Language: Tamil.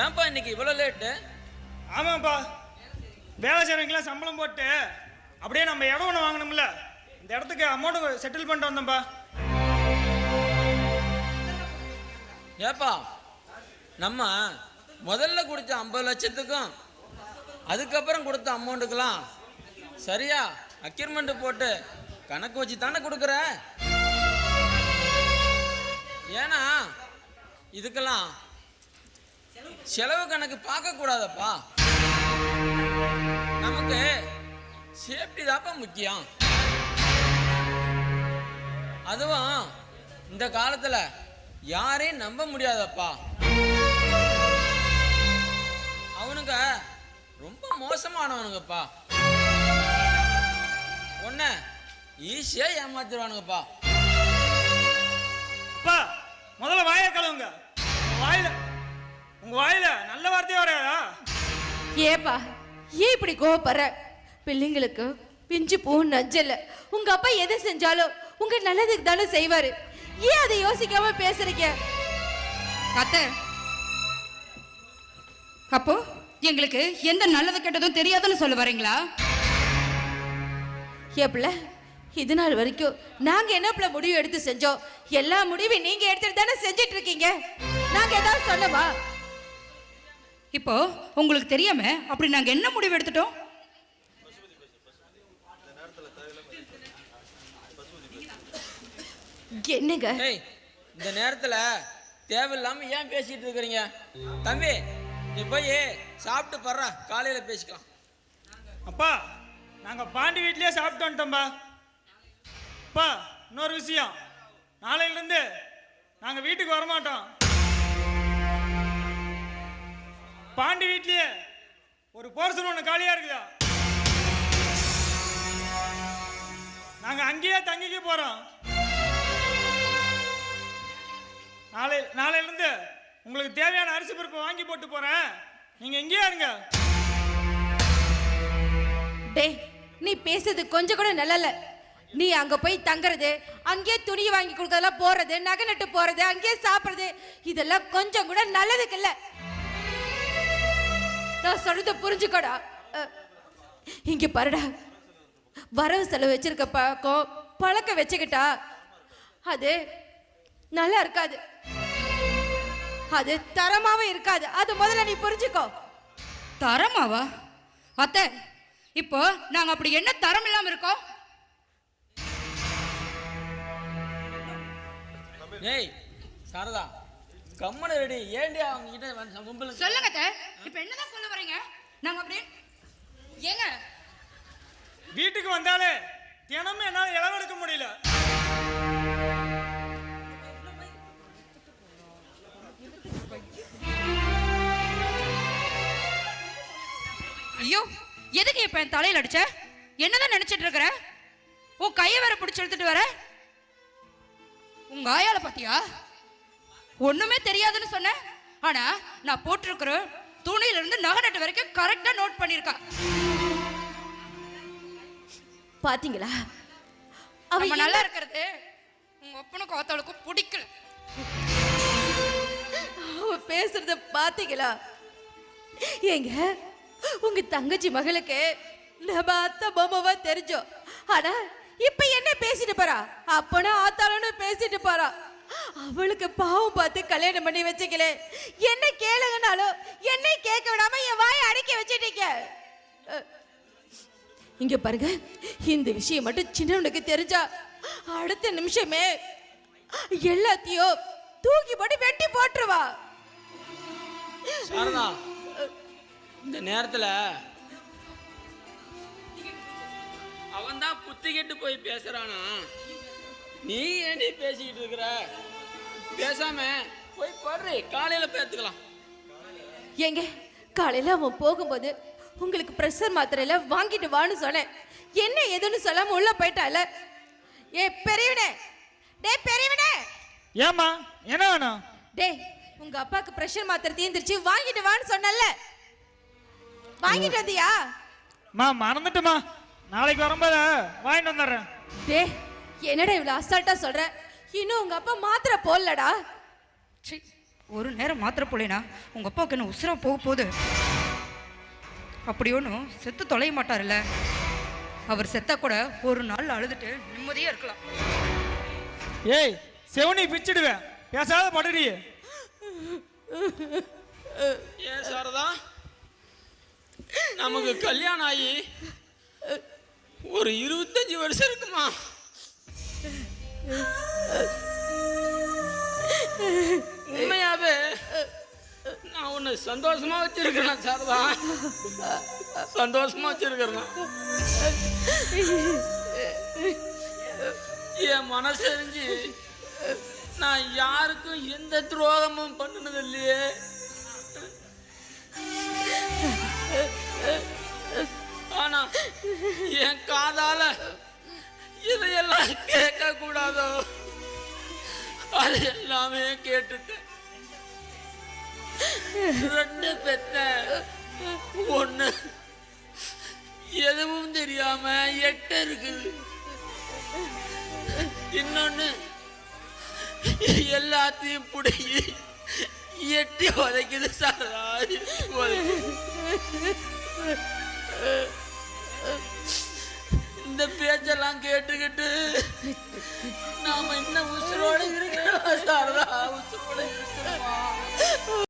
ஏன்பா இன்னைக்கு இவ்வளோ லேட்டு ஆமாப்பா. வேலை செய்கிறவங்களாம் சம்பளம் போட்டு அப்படியே நம்ம இடம் ஒன்று வாங்கணும்ல. இந்த இடத்துக்கு அமௌண்ட் செட்டில் பண்ணிட்டு வந்தோம்ப்பா ஏப்பா நம்ம முதல்ல கொடுத்த ஐம்பது லட்சத்துக்கும் அதுக்கப்புறம் கொடுத்த அமௌண்ட்டுக்கெல்லாம் சரியா அக்யூர்மெண்ட் போட்டு கணக்கு வச்சு தானே கொடுக்குற? ஏன்னா இதுக்கெல்லாம் செலவு கணக்கு பார்க்க கூடாதப்பா. நமக்கு சேஃப்டி தாப்பா முக்கியம். அதுவும் இந்த காலத்துல யாரையும் நம்ப முடியாதப்பா. அவனுங்க ரொம்ப மோசமானவனுங்கப்பா. ஒன்ன ஈஸியா ஏமாத்திடுவானுங்கப்பா அப்பா முதல்ல வாயை கழுவுங்க. வாயில உங்க வாயில நல்ல வார்த்தையே வராதா? ஏப்பா ஏன் இப்படி கோவப்படுற? பிள்ளைங்களுக்கு பிஞ்சு பூ நஞ்சல்ல உங்க அப்பா எதை செஞ்சாலும் உங்க நல்லதுக்கு தானே செய்வாரு. ஏன் அதை யோசிக்காம பேசுறீங்க? அத்தை அப்போ எங்களுக்கு எந்த நல்லது கெட்டதும் தெரியாதுன்னு சொல்ல வரீங்களா? ஏப்பிள்ள இது நாள் வரைக்கும் நாங்க என்ன பிள்ளை முடிவு எடுத்து செஞ்சோம்? எல்லா முடிவையும் நீங்க எடுத்துட்டு தானே செஞ்சிட்டு இருக்கீங்க? நாங்க ஏதாவது சொல்லவா? இப்போ உங்களுக்கு தெரியாம அப்படி நாங்க என்ன முடிவு எடுத்துட்டோம்? என்னங்க? இந்த நேரத்துல தேவையில்லாம ஏன் பேசிட்டு இருக்கிறீங்க? தம்பி நீ போய் சாப்பிட்டு படுற காலையில பேசிக்கலாம். அப்பா நாங்க பாண்டி வீட்லயே சாப்பிட்டு வந்துட்டோம்பா. அப்பா இன்னொரு விஷயம். நாளையில இருந்து நாங்க வீட்டுக்கு வரமாட்டோம். பாண்டி வீட்லயே ஒரு போர்சன் ஒன்று காலியா இருக்குதா? நாங்க அங்கேயே தங்கிக்க போறோம். நாளை நாளையில இருந்து உங்களுக்கு தேவையான அரிசி பருப்பு வாங்கி போட்டு போறேன். நீங்க எங்கேயே இருங்க. டேய் நீ பேசுறது கொஞ்சம் கூட நல்லல நீ அங்க போய் தங்குறது அங்கேயே துணி வாங்கி கொடுக்கறதெல்லாம் போறது நகை நட்டு போறது அங்கேயே சாப்பிடுறது இதெல்லாம் கொஞ்சம் கூட நல்லதுக்கு இல்லை. நான் சொல்றத புரிஞ்சுக்கோடா. இங்க பாருடா. வரவு செலவு வச்சிருக்க பழக்கம் பழக்க வச்சுக்கிட்டா அது நல்லா இருக்காது. அது தரமாவும் இருக்காது. அது முதல்ல நீ புரிஞ்சுக்கோ. தரமாவா? அத்தை இப்போ நாங்க அப்படி என்ன தரம் இல்லாம இருக்கோம்? ஏய் சாரதா. கம்மன ரெடி ஏண்டி அவங்க கிட்ட வந்து கும்பல் சொல்லுங்க அத்தை. இப்போ என்னதான் சொல்ல வரீங்க நாங்க அப்படி ஏங்க? வீட்டுக்கு வந்தாலே தினமும் என்னால் இளவெடுக்க முடியல. ஐயோ எதுக்கு இப்ப என் தலையில அடிச்ச? என்னதான் நினைச்சிட்டு இருக்கிற? உன் கையை வேற பிடிச்சி எடுத்துட்டு வர? உங்க ஆயால பாத்தியா? ஒண்ணுமே தெரியாதுன்னு சொன்னேன் ஆனா நான் போட்டிருக்கிற துணியில இருந்து நகை நட்டு வரைக்கும் கரெக்டா நோட் பண்ணிருக்கா பாத்தீங்களா? அவ நம்ம என்ன- நல்லா இருக்கிறது உங்க ஒப்பனுக்கும் ஒத்தவளுக்கும் பிடிக்கல. அவ பேசுறத பாத்தீங்களா? ஏங்க உங்க தங்கச்சி மகளுக்கு நம்ம அத்தை பொம்மாவா தெரிஞ்சோம். ஆனா இப்ப என்ன பேசிட்டு போறா? அப்பனா ஆத்தாளன்னு பேசிட்டு போறா. அவளுக்கு பாவம் பார்த்து கல்யாணம் பண்ணி வச்சுக்கல. என்ன கேளுங்கனாலும் என்னை கேட்க விடாம என் வாயை அடக்கி வச்சிட்டீங்க. இங்க பாருங்க இந்த விஷயம் மட்டும் சின்னவனுக்கு தெரிஞ்சா அடுத்த நிமிஷமே எல்லாத்தையும் தூக்கி போட்டு வெட்டி போட்டுருவா. சாரதா இந்த நேரத்துல அவன் தான் புத்தி கேட்டு போய் பேசுறானா? நீ ஏண்டி பேசிக்கிட்டு இருக்கிற? பேசாம போய் படுறி காலையில பேத்துக்கலாம் ஏங்க காலையில அவன் போகும்போது உங்களுக்கு ப்ரெஷர் மாத்திரையில வாங்கிட்டு வான்னு சொன்னேன். என்ன ஏதுன்னு சொல்லாம உள்ள போயிட்டால? ஏ பெரியவனே! டேய் பெரியவனே! ஏம்மா என்ன வேணும்? டேய் உங்க அப்பாக்கு ப்ரெஷர் மாத்திரை தீந்துருச்சு வாங்கிட்டு வான்னு சொன்னல வாங்கிட்டு வந்தியா? மா மறந்துட்டுமா நாளைக்கு வரும்போது வாங்கிட்டு வந்துடுறேன். டேய் என்னடா இவ்வளவு அசால்ட்டா சொல்ற? இன்னும் உங்க அப்பா மாத்திரை போடலடா. சீ, ஒரு நேரம் மாத்திர போலேனா உங்க அப்பாவுக்கு என்ன உசுரா போக போகுது? அப்படி ஒன்றும் செத்து தொலைய மாட்டார்ல அவர் செத்தா கூட ஒரு நாள் அழுதுட்டு நிம்மதியா இருக்கலாம். ஏய் செவனி பிச்சிடுவேன் பேசாத படுடி. ஏன் சாரதா? நமக்கு கல்யாணம் ஆகி ஒரு இருபத்தஞ்சு வருஷம் இருக்குமா? உண்மையாவே நான் உன்னை சந்தோஷமா வச்சிருக்கிறேன் சாரதா. சந்தோஷமா வச்சிருக்கிறேன். என் மனசறிஞ்சு நான் யாருக்கும் எந்த துரோகமும் பண்ணினது இல்லையே. ஆனா என் காதால இதையெல்லாம் கேட்க கூடாதோ அது எல்லாமே கேட்டுட்டேன். ரெண்டு பெத்த ஒண்ணு. எதுவும் தெரியாம எட்ட இருக்குது. இன்னொன்னு எல்லாத்தையும் பிடிக்கி எட்டி உதைக்குது சாரா. உதைக்குது. இந்த பேச்செல்லாம் கேட்டுக்கிட்டு நாம இன்னும் உசுரோட இருக்கிறோம். சாரதா உசுரோட இருக்கிறோம்.